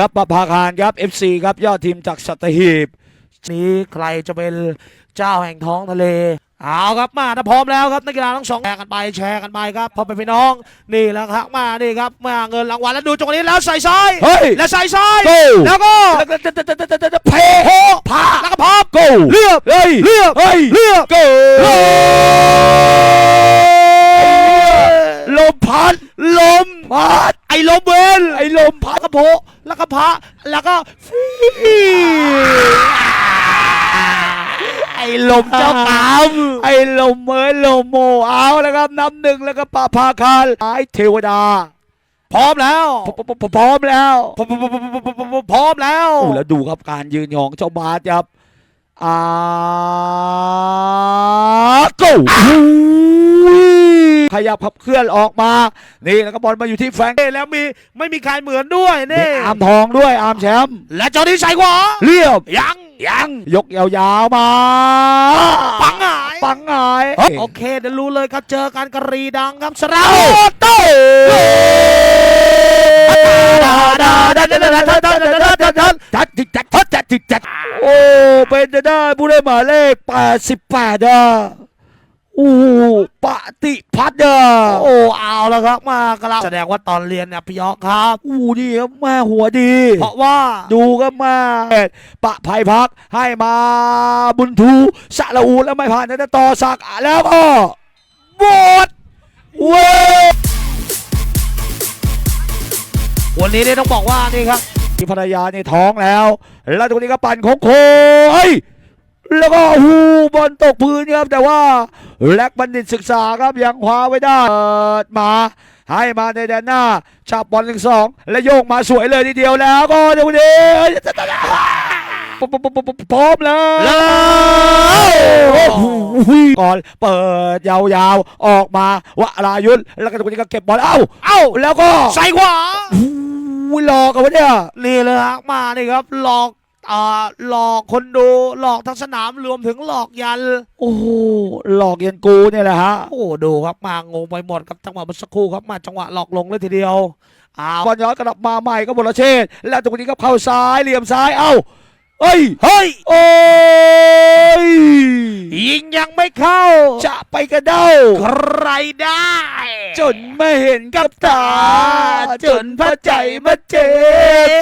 ครับประภาคารครับ FC ครับยอดทีมจากสัตหีบนี้ใครจะเป็นเจ้าแห่งท้องทะเลเอาครับมาถ้าพร้อมแล้วครับนักกีฬาทั้งสองแชร์กันไปแชร์กันไปครับพ่อเป็นพี่น้องนี่แหละครับมานี่ครับมาเงินรางวัลแล้วดูจังหวะนี้แล้วใส่ซ้ายเฮ้ยแล้วใส่ซ้ายโก้แล้วก็แล้วก็จะจะจะจะจะจะเพโหพาแล้วก็พับโก้เลือกเฮ้ยเลือกเฮ้ยเลือกโก้โก้ลมพัดลมพัด ไอ้ลมเวนไอ้ลมพัดแล้วก็โผแล้วก็พระแล้วก็ฟีไอ้ลมเจ้ากรรมไอ้ลมเอ้ยลมโมเอาแล้วครับน้ำหนึ่งแล้วก็ปะภาคารไอ้เทวดา พร้อมแล้วพร้อมแล้วพร้อมแล้วแล้วดูครับการยืนของเจ้าบาสครับอ่าโก้ ยับขับเคลื่อนออกมา นี่แล้วก็บอลมาอยู่ที่แฟรงค์เอ้ยแล้วมีไม่มีใครเหมือนด้วยนี่นี่อาร์มทองด้วยอาร์มแชมป์และเจ้านี้ใส่ขวาเรียบยังยังยกยาวๆมาปังหายปังหายโอเคเดี๋ยวรู้เลยครับเจอกันกรีดังครับสราโอ้วโต้จัดจิจัดทัดจัดจิจัดโอ้เป็นจะได้ผู้ได้หมายเลข88อะโอ้ปฏิพัฒน์อะโอ้เอาแล้วครับมากระแสดงว่าตอนเรียนเนี่ยพี่ยอกครับโอ้นี่ครับแม่หัวดี เพราะว่าดูครับมาปะภัยพักให้มาบุญทูสะละอูแล้วไม่ผ่านนะต่อสักดิ์แล้วก็หมดเว้ยวันนี้เนี่ยต้องบอกว่านี่ครับที่ภรรยานี่ท้องแล้ว แล้วตรงนี้ก็ปั่นโค้งโค้เฮ้ย แล้วก็หูบอลตกพื้นครับ แต่ว่าแลกบัณฑิตศึกษาครับยังคว้าไว้ได้เปิดมา ให้มาในแดนหน้าชับบอลหนึ่งสองและโยกมาสวยเลยทีเดียวแล้วก็เดี๋ยวนี้พร้อมเลยเลยโอ้โหก่อนเปิดยาวๆ ออกมาวรายุทธแล้วก็ตรงนี้ก็เก็บบอลเอ้าเอ้าแล้วก็ใส่ขวาอู้หลอกกันวะเนี่ยนี่เลยฮะมานี่ครับหลอกอ่า หลอกคนดูหลอกทั้งสนามรวมถึงหลอกยัน โอ้โหหลอกยันกูเนี่ยแหละฮะโอ้ดูครับมางงไปหมดครับจังหวะเมื่อสักครู่ครับมาจังหวะหลอกลงเลยทีเดียวอ้าวบอลย้อนกลับมาใหม่ก็บรเชษฐ์แล้วตรงนี้ก็เข้าซ้ายเหลี่ยมซ้ายเอ้าเอ้ย เฮ้ย โอ้ย ยิงยังไม่เข้า จะไปกระเด้า ใครได้ จนไม่เห็นกับตา จนพระใจมาเจ็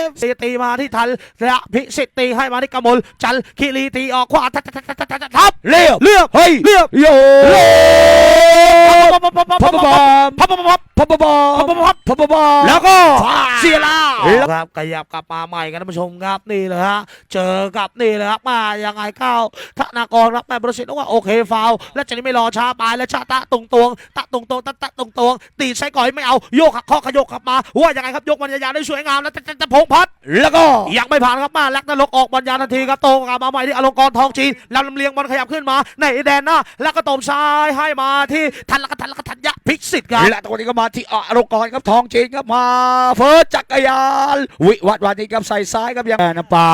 บสีตีมาที่ทันและพิสิทธิ์ตีให้มาที่กมลจันทร์คิรีตีออกขวาทับทับทับทับทับทับเลี้ยวเลือกเฮ้ยเลือกโยพับพับพับพับพัพับบบบอพับมพับพับพับบอมพับพับพับบอมแล้วก็ฟ้าเสียแล้แล้วครับขยับกลับมาใหม่กันท่านผู้ชมครับนี่เลยฮะเจอกับนี่เลยครับมายังไงเข้าธนากรรับแม่บริสิทธิ์ว่าโอเคฟาวแล้วจากนี้ไม่รอช้าไปแล้วชาตะตรงตวงตะตรงตวงตะตะตรงตวงตีใช้ก่อยไม่เอาโยกหักข้อขยกกลับมาว่ายังไงครับยกมันยาวๆได้สวยงามแล้วจะจะจะพงพัดแล้วก็ยังไม่ผ่านครับมาแลกนรกออกบอลยาวทันทีครับโตกลับมาใหม่ที่อลงกรณ์ทองจีนลำลำเลียงบอลขยับขึ้นมา ในแดนหน้าแล้วก็ตบซ้ายให้มาที่ทันแล้วก็ทันแล้วก็ทันยะพิสิทธิ์ครับและตรงนี้ก็มาที่อารกรครับทองจีนครับมาเฟิร์สจักรยานวิวัฒน์วันนี้ครับใส่ซ้ายครับยังแม่น้ำปลา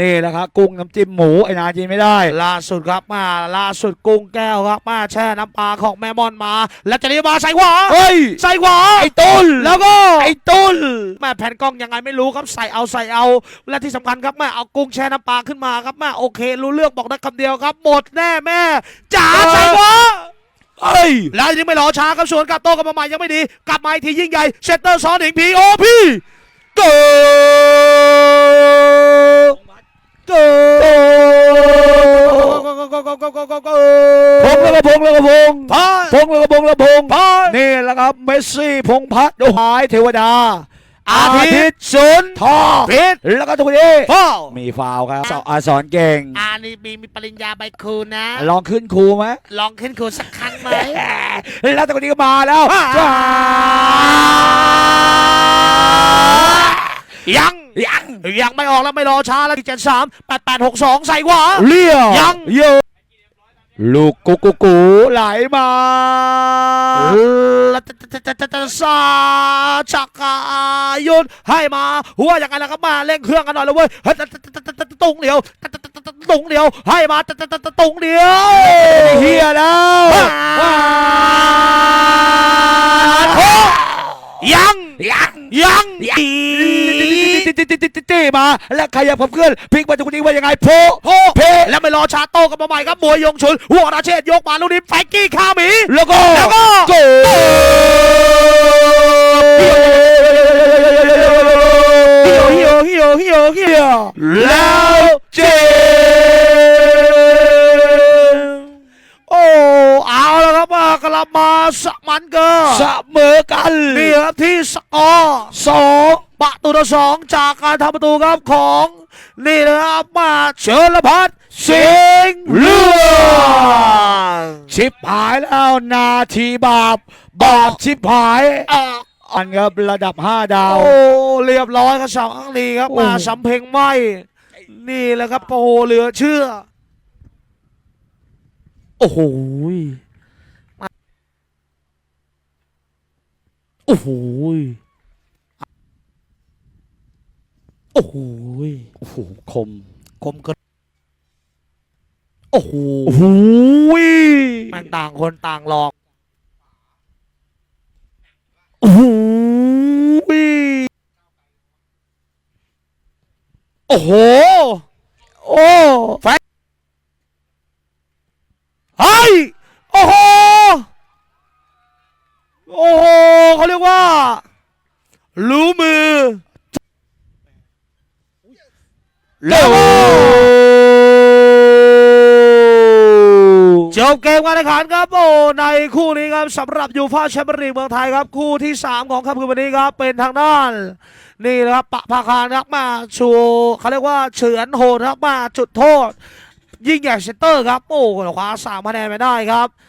นี่แหละครับกุ้งน้ำจิ้มหมูไอ้นากินไม่ได้ ล่าสุดครับมาล่าสุดกุ้งแก้วครับมาแช่น้ำปลาของแม่มอนมา แล้วจะนี้มาใส่ขวาเฮ้ย ใส่ขวาไอ้ตุลแล้วก็ไอ้ตุลแม่แผ่นกล้องยังไงไม่รู้ครับใส่เอาใส่เอา และที่สำคัญครับแม่เอากุ้งแช่น้ำปลาขึ้นมาครับแม่โอเค รู้เรื่องบอกได้คำเดียวครับ หมดแน่แม่จ๋าใส่ขวา เฮ้ย แล้วยังไม่รอช้าครับสวนกลับโต้กลับมาใหม่ยังไม่ดี กลับมาอีกทียิ่งใหญ่เซตเตอร์ซ้อนอีกพีโอพีโก โกพงแล้วก็พงแล้วก็พงพาพงแล้วก็พงแล้วพงพานี่แหละครับเมสซี่พงพัฒน์หายเทวดา อาทิตย์ศูนย์ทอพิษแล้วก็ตรงนี้พ่อมีฟาวครับสออาสอนเก่งอานี่มีมีปริญญาใบครูนะ ลองขึ้นครูไหมลองขึ้นครูสักครั้งไหมแล้วตรงนี้ก็มาแล้วอ่าจ้ายังยัง ยังไม่ออกแล้วไม่รอช้าแล้วที่เจ็ดสามแปดแปดหกสองใส่ขวาเลี้ยวยังโยลูกกุกกุกกูไหลมาแล้วจะจะจะจะจะซาจักรยุทธให้มาหัวยังไงล่ะครับมาเร่งเครื่องกันหน่อยเลยเว้ยเฮ้ยตุงเดียวตุงเดียวให้มาตุงเดียวเฮียแล้วว้ายังยังยัง ตีตีตีตีตีตีมา และขยับขับเคลื่อนพลิกมาตรงนี้ว่ายังไงโพโพเพแล้วไม่รอชาโต้กันมาใหม่ครับมวยยงชุนหัวราเชษยกมาลูกนี้แฟกกี้ข้าหมีแล้วก็แล้วก็โกลฮิโอฮิโอฮิโอฮิโอฮิโอแล้วเจโอ้เอาแล้วครับมากลับมาสมันเกอร์เสมอกันนี่ครับที่สกอร์สอง ประตูต่อสองจากการทำประตูครับของนี่นะครับมาเชิญละพัดสิงห์เรืองชิบหายแล้วนาทีบาปบาปชิบหายอะอันครับระดับ 5 ดาว โอ้เรียบร้อยครับสองอังลีครับโอ้มาสำเพ็งไหมนี่แหละครับโอ้โหเหลือเชื่อ โอ้โหยโอ้โหย โอ้โหยโอ้โหคมคมเกินโอ้โหโอ้โหยแม่งต่างคนต่างหลอกโอ้โหยโอ้โห โอ้เฮ้ยโอ้โห โอ้โหเขาเรียกว่า รู้มือ แล้วก็จบเกมการแข่งขันครับโอ้ในคู่นี้ครับสำหรับยูฟ่าแชมเปี้ยนลีกเมืองไทยครับ คู่ที่ 3 ของค่ำคืนวันนี้ครับ เป็นทางด้าน นี่นะครับปะพาคารครับมาชูเขาเรียกว่าเฉือนโหดครับมาจุดโทษ ยิ่งใหญ่เซนเตอร์ครับ โอ้คว้าสามคะแนนไปได้ครับ